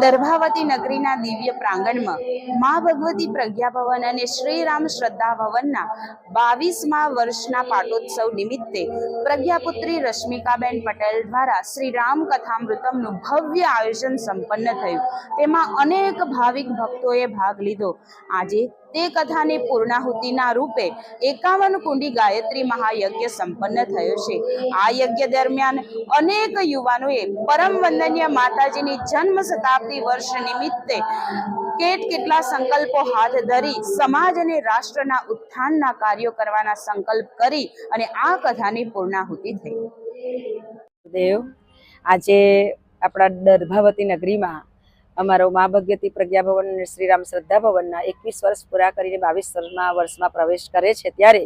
દર્ભાવતી નગરીના દિવ્ય પ્રાંગણમાં મા ભગવતી પ્રજ્ઞા ભવન અને શ્રી રામ શ્રદ્ધા ભવનના બાવીસમા વર્ષના પાટોત્સવ નિમિત્તે પ્રજ્ઞાપુત્રી રશ્મિકાબેન પટેલ દ્વારા શ્રી રામ કથામૃતમનું ભવ્ય આયોજન સંપન્ન થયું. તેમાં અનેક ભાવિક ભક્તોએ ભાગ લીધો. આજે તે કથાની પૂર્ણાહુતિના રૂપે એકાવન કુંડી ગાયત્રી મહાયજ્ઞ સંપન્ન થયો છે. આ યજ્ઞ દરમિયાન અનેક યુવાનોએ પરમ વંદનીય માતાજીની જન્મ શતાબ્દી વર્ષ નિમિત્તે કેટ કેટલા સંકલ્પો હાથ ધરી સમાજ અને રાષ્ટ્રના ઉત્થાનના કાર્યો કરવાના સંકલ્પ કરી અને આ કથાની પૂર્ણાહુતિ થઈ. દેવ આજે આપણા દર્ભાવતી નગરીમાં અમારો મા ભગ્યતી પ્રજ્ઞા ભવન અને શ્રીરામ શ્રદ્ધા ભવનના એકવીસ વર્ષ પૂરા કરીને બાવીસ વર્ષમાં પ્રવેશ કરે છે ત્યારે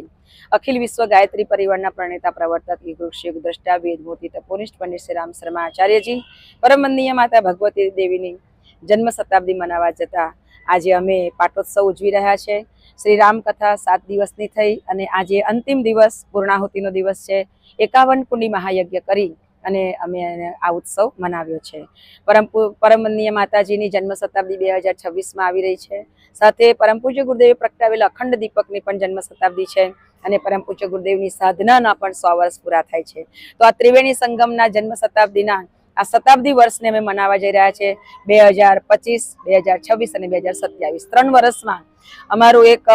અખિલ વિશ્વ ગાયત્રી પરિવારના પ્રણેતા પ્રવર્તક યુગૃક્ષ દ્રષ્ટા વેદ મૂર્તિ તપોનિષ્ઠ પંડિત શ્રીરામ શર્મા આચાર્યજી પરમવંદનીય માતા ભગવતી દેવીની જન્મ શતાબ્દી મનાવવા જતા આજે અમે પાટોત્સવ ઉજવી રહ્યા છે. શ્રી રામ કથા સાત દિવસની થઈ અને આજે અંતિમ દિવસ પૂર્ણાહુતિનો દિવસ છે. એકાવન કુંડી મહાયજ્ઞ કરી અને અમે આ ઉત્સવ મનાવ્યો છે. પરમ પરમનીય માતાજીની જન્મ શતાબ્દી બે હજાર છવ્વીસમાં આવી રહી છે. સાથે પરમ પૂજ્ય ગુરુદેવે પ્રગટાવેલ અખંડ દીપકની પણ જન્મ શતાબ્દી છે અને પરમ પૂજ્ય ગુરુદેવની સાધનાના પણ સો વર્ષ પૂરા થાય છે. તો આ ત્રિવેણી સંગમના જન્મ શતાબ્દીના આ શતાબ્દી વર્ષને અમે મનાવવા જઈ રહ્યા છે. બે હજાર પચીસ, બે હજાર છવ્વીસ અને બે હજાર સત્યાવીસ. ત્રણ વર્ષમાં અમારું એક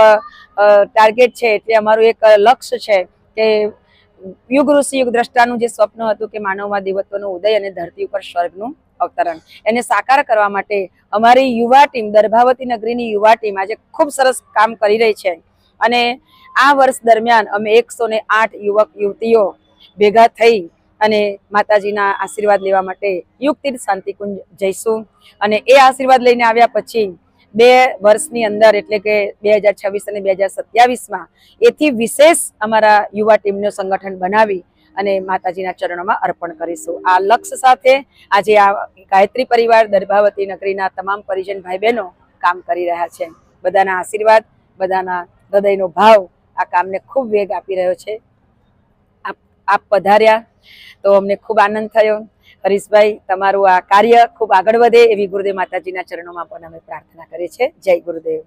ટાર્ગેટ છે એટલે અમારું એક લક્ષ્ય છે કે યુગ ઋષિ યુગ દ્રષ્ટાનું જે સ્વપ્ન હતું કે માનવમાં દેવત્વનો ઉદય અને ધરતી ઉપર સ્વર્ગનું અવતરણ. એને સાકાર કરવા માટે અમારી યુવા ટીમ, દર્ભાવતી નગરીની યુવા ટીમ આજે ખૂબ સરસ કામ કરી રહી છે. અને આ વર્ષ દરમિયાન અમે એકસો આઠ યુવક, યુવતીઓ ભેગા થઈ અને માતાજીના આશીર્વાદ લેવા માટે યુગતીર્થ શાંતિકુંજ જઈશું. અને એ આશીર્વાદ લઈને આવ્યા પછી બે વર્ષની અંદર, એટલે કે બે હજાર છવ્વીસ અને બે હજાર સત્યાવીસમાં, એથી વિશેષ અમારા યુવા ટીમનું સંગઠન બનાવી અને માતાજીના ચરણોમાં અર્પણ કરીશું. આ લક્ષ્ય સાથે આજે આ ગાયત્રી પરિવાર, દર્ભાવતી નગરીના તમામ પરિજન ભાઈ બહેનો કામ કરી રહ્યા છે. બધાના આશીર્વાદ, બધાના હૃદયનો ભાવ આ કામને ખૂબ વેગ આપી રહ્યો છે. આપ પધાર્યા. તો અમને ખૂબ આનંદ થયો. હરીશભાઈ, તમારું આ કાર્ય ખૂબ આગળ વધે એવી ગુરુદેવ માતાજીના ચરણોમાં પણ અમે પ્રાર્થના કરીએ છીએ. જય ગુરુદેવ.